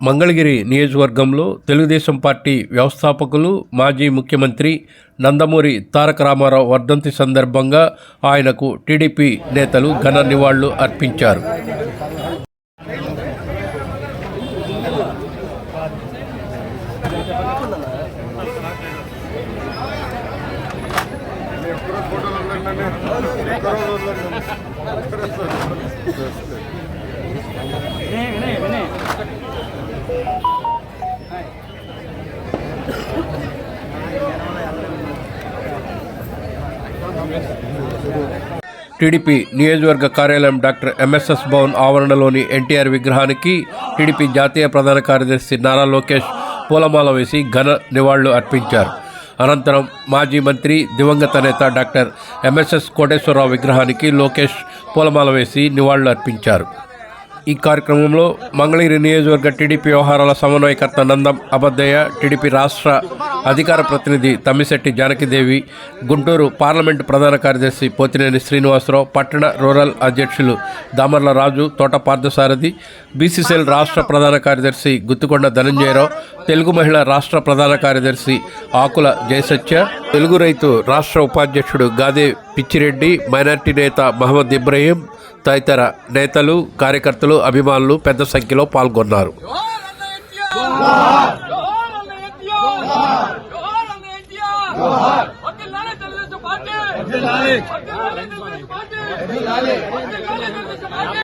మంగళగిరి నియోజకవర్గంలో తెలుగుదేశం పార్టీ వ్యవస్థాపకులు మాజీ ముఖ్యమంత్రి నందమూరి తారక రామారావు వర్ధంతి సందర్భంగా ఆయనకు టీడీపీ నేతలు ఘన నివాళులు అర్పించారు. టీడీపీ నియోజకవర్గ కార్యాలయం డాక్టర్ ఎంఎస్ఎస్ భవన్ ఆవరణలోని ఎన్టీఆర్ విగ్రహానికి టీడీపీ జాతీయ ప్రధాన కార్యదర్శి నారా లోకేష్ పూలమాల వేసి ఘన నివాళులు అర్పించారు. అనంతరం మాజీ మంత్రి దివంగత నేత డాక్టర్ ఎంఎస్ఎస్ కోటేశ్వరరావు విగ్రహానికి లోకేష్ పూలమాల వేసి నివాళులు అర్పించారు. ఈ కార్యక్రమంలో మంగళగిరి నియోజకవర్గ టీడీపీ వ్యవహారాల సమన్వయకర్త నందం అబద్దయ్య టీడీపీ రాష్ట్ర అధికార ప్రతినిధి తమ్మిశెట్టి జానకిదేవి గుంటూరు పార్లమెంటు ప్రధాన కార్యదర్శి పోతినేని శ్రీనివాసరావు పట్టణ రూరల్ అధ్యక్షులు దామర్ల రాజు తోట పార్థసారథి బీసీసీఎల్ రాష్ట్ర ప్రధాన కార్యదర్శి గుత్తుకొండ ధనంజయరావు తెలుగు మహిళ రాష్ట్ర ప్రధాన కార్యదర్శి ఆకుల జయసత్య తెలుగు రైతు రాష్ట్ర ఉపాధ్యక్షుడు గాదే పిచ్చిరెడ్డి మైనార్టీ నేత మహమ్మద్ ఇబ్రహీం తదితర నేతలు కార్యకర్తలు అభిమానులు పెద్ద సంఖ్యలో పాల్గొన్నారు పార్టీ